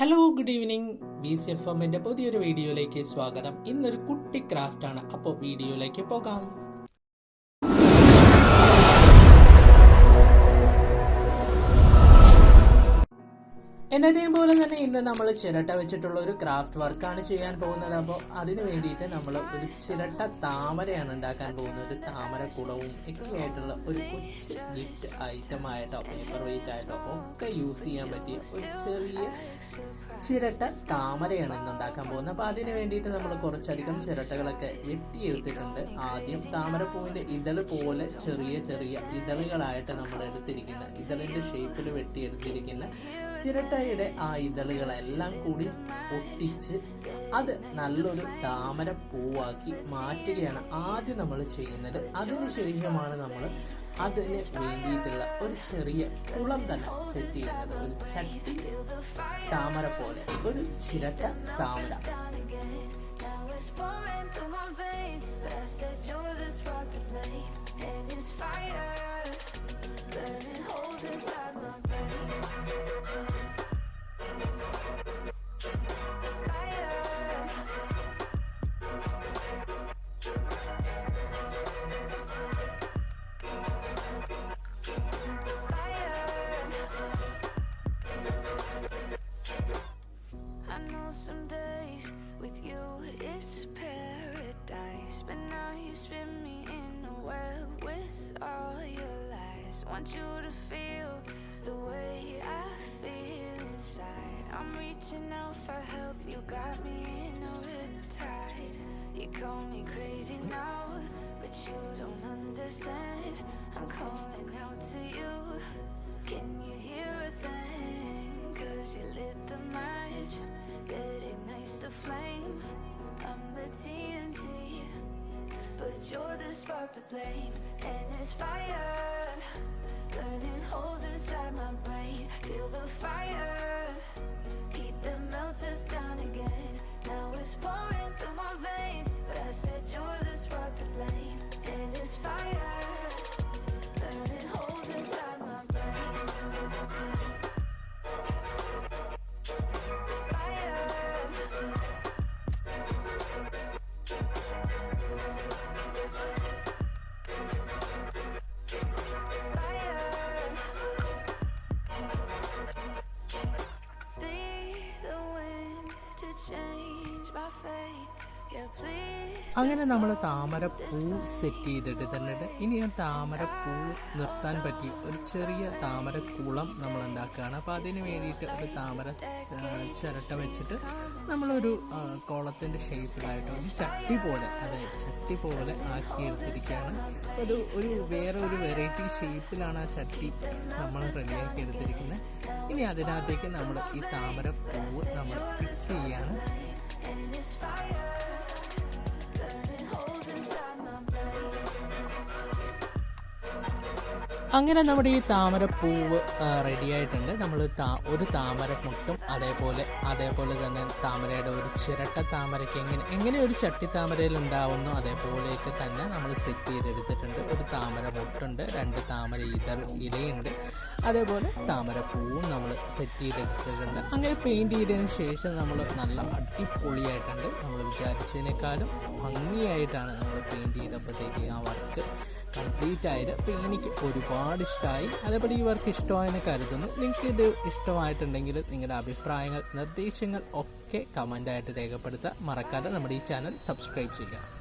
Hello good evening B C F എമ്മിന്റെ പുതിയൊരു വീഡിയോയിലേക്ക് സ്വാഗതം. ഇന്നൊരു കുട്ടി ക്രാഫ്റ്റാണ് അപ്പോൾ വീഡിയോയിലേക്ക് പോകാം. എന്നതേം പോലെ തന്നെ ഇന്ന് നമ്മൾ ചിരട്ട വെച്ചിട്ടുള്ള ഒരു ക്രാഫ്റ്റ് വർക്കാണ് ചെയ്യാൻ പോകുന്നത്. അപ്പോൾ അതിന് വേണ്ടിയിട്ട് നമ്മൾ ഒരു ചിരട്ട താമരയാണ് ഉണ്ടാക്കാൻ പോകുന്നത്. ഒരു താമര കുളവും ഒക്കെ ആയിട്ടുള്ള ഒരു കൊച്ച് ഗിഫ്റ്റ് ഐറ്റം ആയിട്ടോ പേപ്പർ വെയിറ്റ് ആയിട്ടോ ഒക്കെ യൂസ് ചെയ്യാൻ പറ്റിയ ഒരു ചെറിയ ചിരട്ട താമരയാണ് ഇന്ന് ഉണ്ടാക്കാൻ പോകുന്നത്. അപ്പോൾ അതിന് വേണ്ടിയിട്ട് നമ്മൾ കുറച്ചധികം ചിരട്ടകളൊക്കെ വെട്ടിയെടുത്തിട്ടുണ്ട്. ആദ്യം താമരപ്പൂവിന്റെ ഇതൾ പോലെ ചെറിയ ചെറിയ ഇതളുകളായിട്ട് നമ്മൾ എടുത്തിരിക്കുന്ന ഇതളിന്റെ ഷേപ്പിൽ വെട്ടിയെടുത്തിരിക്കുന്ന ചിരട്ടയുടെ ആ ഇതളുകളെല്ലാം കൂടി ഒട്ടിച്ച് അത് നല്ലൊരു താമര പൂവാക്കി മാറ്റുകയാണ് ആദ്യം നമ്മൾ ചെയ്യുന്നത്. അതിനുശേഷമാണ് നമ്മൾ അതിന് വേണ്ടിയിട്ടുള്ള ഒരു ചെറിയ കുളം തന്നെ സെറ്റ് ചെയ്യുന്നത്. ഒരു ചട്ടി താമര പോലെ. ഒരു ചിരട്ട താമര. With you it's paradise, but now you spin me in a web with all your lies. Want you to feel the way I feel inside. I'm reaching out for help, you got me in a riptide. You call me crazy now, but you don't understand. I'm calling you're the spark to blame And it's fire അങ്ങനെ നമ്മൾ താമര പൂ set തന്നെ ഇനി ആ താമര പൂ നിർത്താൻ പറ്റി ഒരു ചെറിയ താമര കുളം നമ്മൾ ഉണ്ടാക്കുകയാണ് അപ്പോൾ അതിന് വേണ്ടിയിട്ട് ഒരു താമര ചിരട്ട വെച്ചിട്ട് നമ്മളൊരു കോളത്തിന്റെ ഷേപ്പിലായിട്ട് ഒരു ചട്ടി പോലെ അതായത് ചട്ടി പോലെ ആക്കി എടുത്തിരിക്കുകയാണ് ഒരു ഒരു വേറെ ഒരു വെറൈറ്റി ഷേപ്പിലാണ് ആ ചട്ടി നമ്മൾ റെഡിയാക്കി എടുത്തിരിക്കുന്നത്. ഇനി അതിനകത്തേക്ക് നമ്മൾ ഈ താമര പൂവ് നമ്മൾ ഫിക്സ് ചെയ്യാണ്. അങ്ങനെ നമ്മുടെ ഈ താമരപ്പൂവ് റെഡി ആയിട്ടുണ്ട് നമ്മൾ ഒരു താമര മുട്ടും അതേപോലെ അതേപോലെ തന്നെ താമരയുടെ ഒരു ചിരട്ട താമരയ്ക്ക് എങ്ങനെ എങ്ങനെ ഒരു ചട്ടി താമരയിൽ ഉണ്ടാവുന്നു അതേപോലെയൊക്കെ തന്നെ നമ്മൾ സെറ്റ് ചെയ്തെടുത്തിട്ടുണ്ട്. ഒരു താമര മുട്ടുണ്ട് രണ്ട് താമര ഇതൾ ഇലയുണ്ട്. അതേപോലെ താമര പൂവും നമ്മൾ സെറ്റ് ചെയ്തെടുത്തിട്ടുണ്ട്. അങ്ങനെ പെയിന്റ് ചെയ്തതിന് ശേഷം നമ്മൾ നല്ല അടിപൊളിയായിട്ടുണ്ട്. നമ്മൾ വിചാരിച്ചതിനേക്കാളും ഭംഗിയായിട്ടാണ് നമ്മൾ പെയിന്റ് ചെയ്തപ്പോഴത്തേക്ക് ആ വർക്ക് കംപ്ലീറ്റ് ആയത് അപ്പോൾ എനിക്ക് ഒരുപാട് ഇഷ്ടമായി അതേപോലെ ഈ വർക്ക് ഇഷ്ടമായെന്ന് കരുതുന്നു. നിങ്ങൾക്ക് ഇത് ഇഷ്ടമായിട്ടുണ്ടെങ്കിൽ നിങ്ങളുടെ അഭിപ്രായങ്ങൾ നിർദ്ദേശങ്ങൾ ഒക്കെ കമന്റായിട്ട് രേഖപ്പെടുത്താൻ മറക്കാതെ നമ്മുടെ ഈ ചാനൽ സബ്സ്ക്രൈബ് ചെയ്യുക.